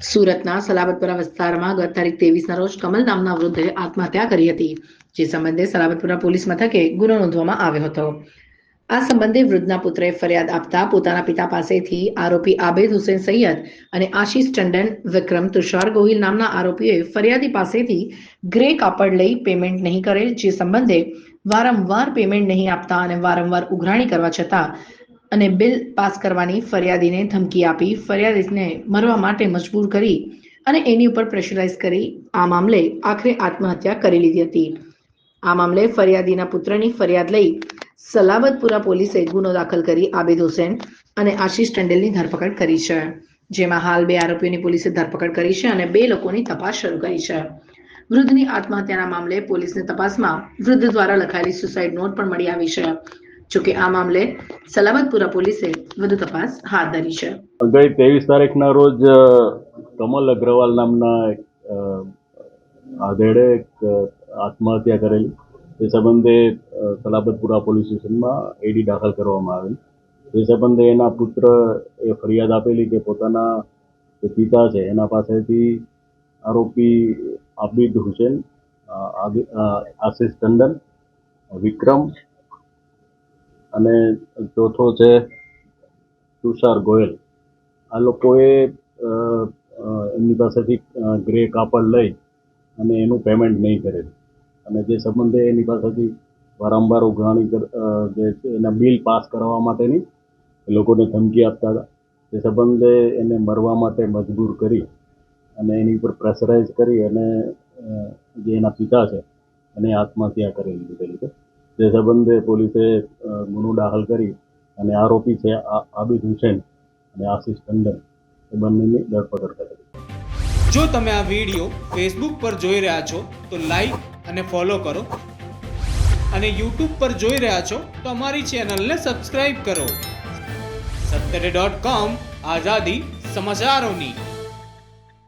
સુરતના સલાબતપુરા વિસ્તારમાં ગત તારીખ ત્રેવીસના રોજ કમલ નામના વૃદ્ધે આત્મહત્યા કરી હતી, જે સંબંધે સલાબતપુરા પોલીસ મથકે ગુનો નોંધવામાં આવ્યો હતો. આ સંબંધે વૃદ્ધના પુત્રે ફરિયાદ આપતા પોતાના પિતા પાસેથી આરોપી આબેદ હુસેન સૈયદ અને આશીષ ટંડન, વિક્રમ તુષાર ગોહિલ નામના આરોપીએ ફરિયાદી પાસેથી ગ્રે કાપડ લઈ પેમેન્ટ નહીં કરેલ, જે સંબંધે વારંવાર પેમેન્ટ નહીં આપતા અને વારંવાર ઉઘરાણી કરવા છતાં અને બિલ પાસ કરવાની ફરિયાદીને ધમકી આપી. ફરિયાદીને મરવા માટે મજબૂર કરી અને એની ઉપર પ્રેશરાઇઝ કરી આ મામલે આખરે આત્મહત્યા કરી લીધી હતી. આ મામલે ફરિયાદીના પુત્રની ફરિયાદ લઈ સલાબતપુરા પોલીસે ગુનો દાખલ કરી આબેદ હુસેન અને આશીષ ટંડેલની ધરપકડ કરી છે. જેમાં હાલ બે આરોપીઓની પોલીસે ધરપકડ કરી છે અને બે લોકોની તપાસ શરૂ કરી છે. વૃદ્ધની આત્મહત્યાના મામલે પોલીસની તપાસમાં વૃદ્ધ દ્વારા લખાયેલી સુસાઇડ નોટ પણ મળી આવી છે. જોકે આ મામલે સલામતપુરા પોલીસે વધુ તપાસ હાથ ધરી છે. ગઈ ત્રેવીસ તારીખના રોજ કમલ અગ્રવાલ નામના આધેડે એક આત્મહત્યા કરેલી. એ સંબંધે સલાબતપુરા પોલીસ સ્ટેશનમાં એડી દાખલ કરવામાં આવેલ. એ સંબંધે એના પુત્ર એ ફરિયાદ આપેલી કે પોતાના જે પિતા છે, એના પાસેથી આરોપી આબિદ હુસેન આશિષ ટંડન, વિક્રમ અને ચોથો છે તુષાર ગોયલ. આ લોકોએ એમની પાસેથી ગ્રે કાપડ લઈ અને એનું પેમેન્ટ નહીં કરેલું અને જે સંબંધે એની પાસેથી વારંવાર ઉઘરાણી જે છે, એના બિલ પાસ કરવા માટેની એ લોકોને ધમકી આપતા હતા. તે સંબંધે એને મરવા માટે મજબૂર કરી અને એની ઉપર પ્રેશરાઇઝ કરી અને જે એના પિતા છે એને આત્મહત્યા કરેલી લીધેલી છે. તે સંબંધે પોલીસે ગુનો દાખલ કરી અને આરોપી છે આબિદ હુસેન અને આશિષ ટંડન એ બંનેની ધરપકડ કરી. જો તમે આ વીડિયો ફેસબુક પર જોઈ રહ્યા છો, તો લાઈક અને ફોલો કરો. અને યુટ્યુબ પર જોઈ રહ્યા છો, તો અમારી ચેનલને સબસ્ક્રાઇબ કરો. સત્તરે ડોટ કોમ આઝાદી સમાચારોની.